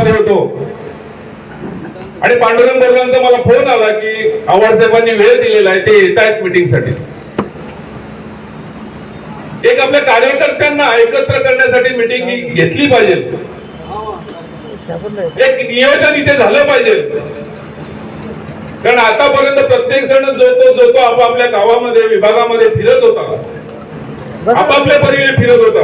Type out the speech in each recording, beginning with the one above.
गावामध्ये होतो. आणि पांडुरंग बर्गांचा मला फोन आला की आव्हाड साहेबांनी वेळ दिलेला आहे ते येत आहेत मिटिंगसाठी एक आपल्या कार्यकर्त्यांना एकत्र करण्यासाठी मिटिंग घेतली पाहिजे. एक नियोजन इथे झालं पाहिजे. कारण आतापर्यंत प्रत्येक जण जो तो जो तो आपापल्या गावामध्ये विभागामध्ये फिरत होता. आपापल्या परीने फिरत होता.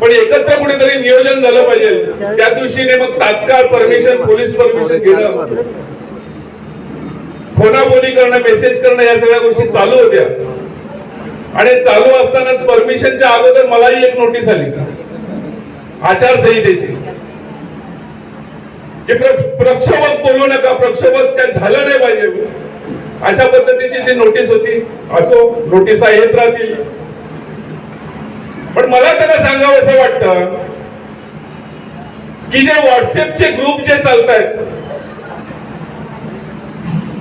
पण एकत्र कुठेतरी नियोजन झालं पाहिजे. त्या दृष्टीने मग तात्काळ परमिशन पोलीस परमिशन घेणं. फोनाफोनी करणं मेसेज करणं या सगळ्या गोष्टी चालू होत्या. आणि चालू असतानाच परमिशनच्या अगोदर मलाही एक नोटीस आली. आचारसंहितेची. की प्रक्षोभक बोलू नका प्रक्षोभक काय झालं नाही पाहिजे. अशा पद्धतीची ती नोटीस होती. असो नोटीसा येत राहतील. पण मला त्यांना सांगावं असं वाटतं की जे व्हॉट्सअपचे ग्रुप जे चालत आहेत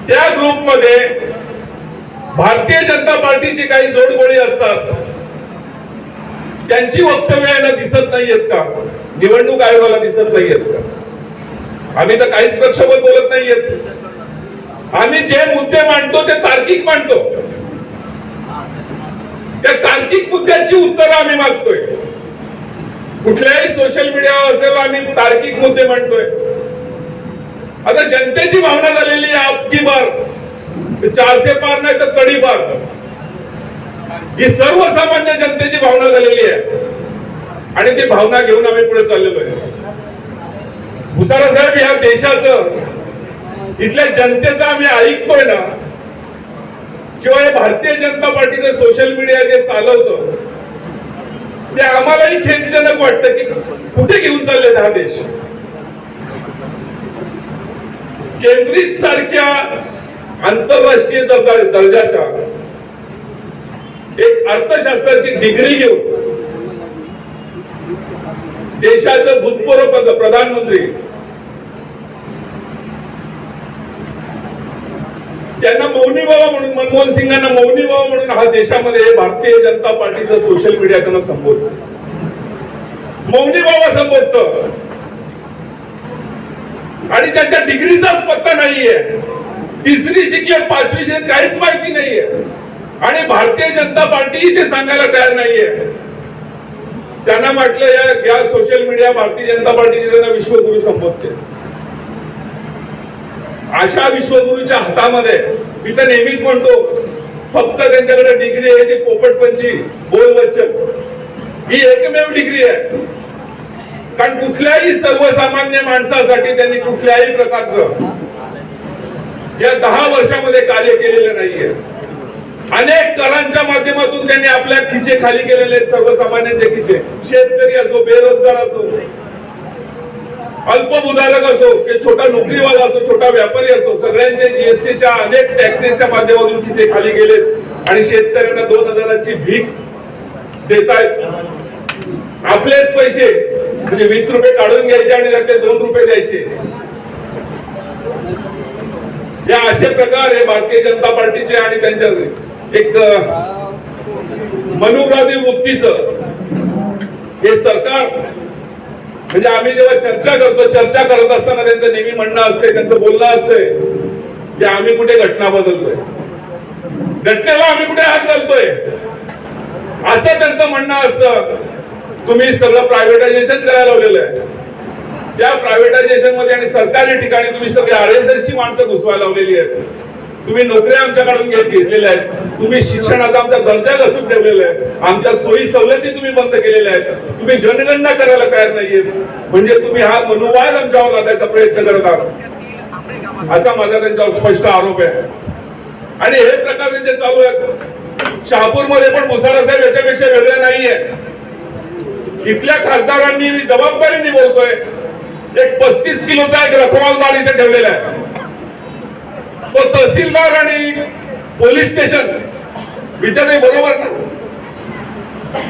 त्या ग्रुपमध्ये भारतीय जनता पार्टीची काही जोडगोळी असतात. त्यांची वक्तव्य यांना दिसत नाहीयेत का? निवडणूक आयोगाला दिसत नाहीयेत का? आम्ही तर काहीच पक्षावर बोलत नाहीयेत. आम्ही जे मुद्दे मांडतो ते तार्किक मांडतो. त्या तार्किक मुद्द्यांची उत्तरं आम्ही मागतोय. कुठल्याही सोशल मीडियावर असेल आम्ही तार्किक मुद्दे म्हणतोय आता जनतेची भावना झालेली आहे आपकी बार. चारशे पार नाही तर कडी पार. ही सर्वसामान्य जनतेची भावना झालेली आहे. आणि ती भावना घेऊन आम्ही पुढे चाललेलो आहे. भुसारा साहेब या देशाचं इथल्या जनतेचं आम्ही ऐकतोय ना किंवा हे भारतीय जनता पार्टीचं सोशल मीडिया जे चालवतं ते आम्हालाही खेदजनक वाटतं की कुठे घेऊन चालले हा देश? केंद्रित सारख्या आंतरराष्ट्रीय दर्जाच्या एक अर्थशास्त्राची डिग्री घेऊन देशाचं भूतपूर्व प्रधानमंत्री त्यांना मौनी बाबा म्हणून मनमोहन सिंगांना मौनी बाबा म्हणून हा देशामध्ये भारतीय जनता पार्टीचं सोशल मीडिया त्यांना संबोधत मौनी बाबा संबोधत. आणि त्यांच्या डिग्रीचाच पत्ता नाहीये. तिसरी शिक्षण पाचवी शिक्षण काहीच माहिती नाहीये. आणि भारतीय जनता पार्टी ते सांगायला तयार नाहीये. त्यांना म्हटलं या या सोशल मीडिया भारतीय जनता पार्टीने त्यांना विश्वगुरु संबोधते अशा विश्वगुरूच्या हातामध्ये मी तर नेहमीच म्हणतो फक्त त्यांच्याकडे डिग्री आहे ती पोपटपंची बोल ही एकमेव डिग्री आहे. कारण कुठल्याही सर्वसामान्य माणसासाठी त्यांनी कुठल्याही प्रकारचं या दहा वर्षामध्ये कार्य केलेलं नाहीये. अनेक करांच्या माध्यमातून त्यांनी आपल्या खिचे खाली केलेले आहेत सर्वसामान्यांचे खिचे. शेतकरी असो बेरोजगार असो अल्पभूधारक असो की छोटा नोकरीवाला असो छोटा व्यापारी असो सगळ्यांचे जीएसटीच्या अनेक टॅक्सेसच्या माध्यमातून खिचे खाली गेलेत. आणि शेतकऱ्यांना दोन हजाराची भीक देतायत. आपलेच पैसे म्हणजे वीस रुपये काढून घ्यायचे आणि त्यातले दोन रुपये द्यायचे. या असे प्रकार हे भारतीय जनता पार्टीचे आणि त्यांच्या एक मनुवादी वृत्तीच हे सरकार म्हणजे आम्ही जेव्हा चर्चा करतो चर्चा करत असताना त्यांचं नेहमी म्हणणं असते त्यांचं बोलणं असतंय की आम्ही कुठे घटना बदलतोय? घटनेला आम्ही कुठे हात घालतोय? असं त्यांचं म्हणणं असतं. तुम्ही सगळं प्रायव्हेटायझेशन करायला लावलेलं आहे. त्या प्रायव्हेटायझेशनमध्ये आणि सरकारी ठिकाणी तुम्ही सगळे आर एस एस ची माणसं घुसवायला लावलेली आहेत. तुम्ही नोकऱ्या आमच्याकडून घेतलेल्या आहेत. तुम्ही शिक्षणाचा आमचा दर्जा घसून ठेवलेला आहे. आमच्या सोयी सवलती तुम्ही बंद केलेल्या आहेत. तुम्ही जनगणना करायला तयार नाहीये म्हणजे तुम्ही हा मनुवाद आमच्यावर लादायचा प्रयत्न करत आहात. असा माझा त्यांच्यावर स्पष्ट आरोप आहे. आणि हे प्रकार त्यांचे चालू आहेत. शहापूरमध्ये पण भुसारा साहेब याच्यापेक्षा वेगळे नाहीये. इथल्या खासदारांनी मी जबाबदारीने बोलतोय. एक पस्तीस किलोचा एक रखवालदार इथे ठेवलेला आहे. तो तहसीलदार आणि पोलीस स्टेशन. विद्यार्थी बरोबर ना?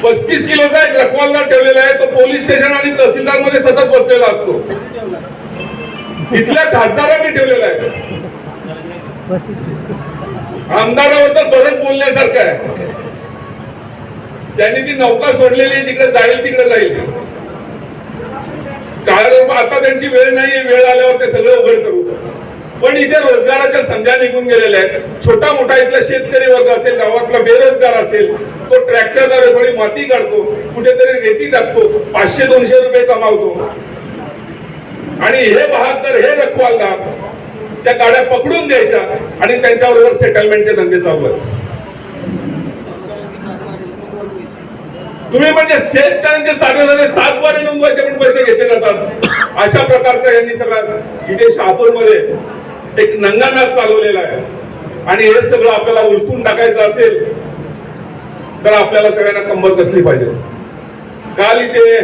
पस्तीस किलोचा एक रखवालदार ठेवलेला आहे. तो पोलीस स्टेशन आणि तहसीलदारमध्ये सतत बसलेला असतो. इथल्या खासदारांनी ठेवलेला आहे. आमदारावर तर बरंच बोलण्यासारखं आहे. त्यांनी ती नौका सोडलेली आहे. जिकडे जाईल तिकडे जाईल. कारण आता त्यांची वेळ नाही वेळ आल्यावर ते सगळं उघड करू पण इथे रोजगाराच्या संध्या निघून गेलेल्या आहेत. छोटा मोठा इथला शेतकरी वर्ग असेल गावातला बेरोजगार असेल तो ट्रॅक्टरद्वारे थोडी माती काढतो कुठेतरी रेती टाकतो पाचशे दोनशे रुपये कमावतो. आणि हे बहादर हे रखवालदार त्या गाड्या पकडून द्यायच्या आणि त्यांच्याबरोबर सेटलमेंटचे धंदे चालू आहेत. तुम्ही म्हणजे शेतकऱ्यांचे साधे साधे सात वारे नोंदवायचे पण पैसे घेतले जातात. अशा प्रकारचा यांनी सगळं इथे शहापूरमध्ये एक नंगानाथ चालवलेला आहे. आणि हे सगळं आपल्याला उलटून टाकायचं असेल तर आपल्याला सगळ्यांना कंबर कसली पाहिजे? काल इथे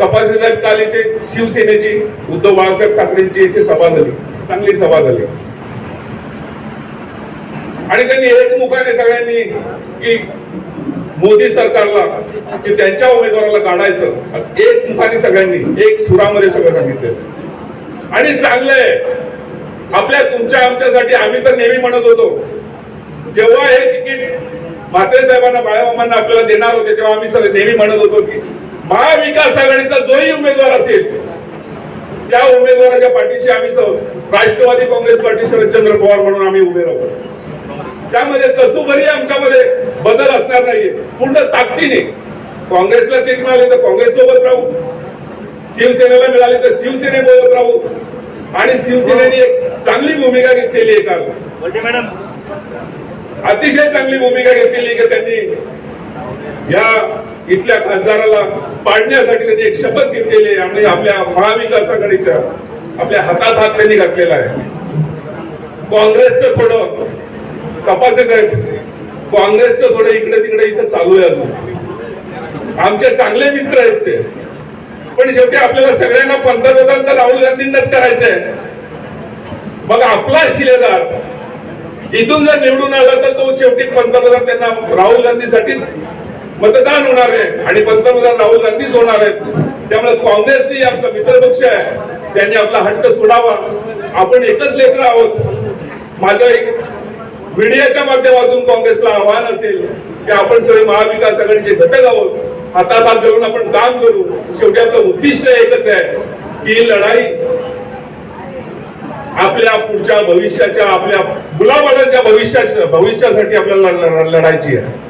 तपासे साहेब काल इथे शिवसेनेची उद्धव बाळासाहेब ठाकरेंची इथे सभा झाली. चांगली सभा झाली. आणि त्यांनी एकमुखाने सगळ्यांनी की मोदी सरकारला की त्यांच्या उमेदवाराला काढायचं. असं एक मुखाने सगळ्यांनी एक सुरामध्ये सगळं सांगितलं आणि चांगलंय आपल्या तुमच्या आमच्यासाठी आम्ही तर नेहमी म्हणत होतो. जेव्हा हे तिकीट म्हात्रे साहेबांना बाळामामांना आपल्याला देणार होते तेव्हा आम्ही सगळे नेहमी म्हणत होतो की महाविकास आघाडीचा जोही उमेदवार असेल त्या उमेदवाराच्या पाठीशी आम्ही राष्ट्रवादी काँग्रेस पार्टी शरदचंद्र पवार म्हणून आम्ही उभे राहू. त्यामध्ये कसुभरी आमच्यामध्ये बदल असणार नाहीये. पूर्ण ताकदीने काँग्रेसला सीट मिळाली तर काँग्रेस सोबत राहू. शिवसेनेला मिळाली तर शिवसेनेबरोबर राहू. आणि शिवसेनेने एक चांगली भूमिका घेतलेली आहे काल. अतिशय चांगली भूमिका घेतलेली की त्यांनी या इथल्या खासदाराला पाडण्यासाठी त्यांनी एक शपथ घेतलेली आहे. आणि आपल्या महाविकास आघाडीच्या आपल्या हातात हात त्यांनी घातलेला आहे. काँग्रेसचं थोडं तपासे साहेब काँग्रेसचं थोडं इकडे तिकडे इथं चालू आहे अजून. आमचे चांगले मित्र आहेत ते. पण शेवटी आपल्याला सगळ्यांना पंतप्रधान तर राहुल गांधींनाच करायचंय. मग आपला शिलेदार इथून जर निवडून आला तर तो शेवटी पंतप्रधान त्यांना राहुल गांधीसाठीच मतदान होणार आहे आणि पंतप्रधान राहुल गांधीच होणार आहेत. त्यामुळे काँग्रेसने आमचा मित्रपक्ष आहे. त्यांनी आपला हट्ट सोडावा. आपण एकच लेकर आहोत. माझं एक मीडियाच्या माध्यमातून काँग्रेसला आव्हान असेल की आपण सगळे महाविकास आघाडीचे घटक आहोत. हातात हात धरून आपण काम करू. शेवटी आपलं उद्दिष्ट एकच आहे की लढाई आपल्या पुढच्या भविष्याच्या आपल्या मुलाबाळांच्या भविष्याच्या भविष्यासाठी आपल्याला लढायची आहे.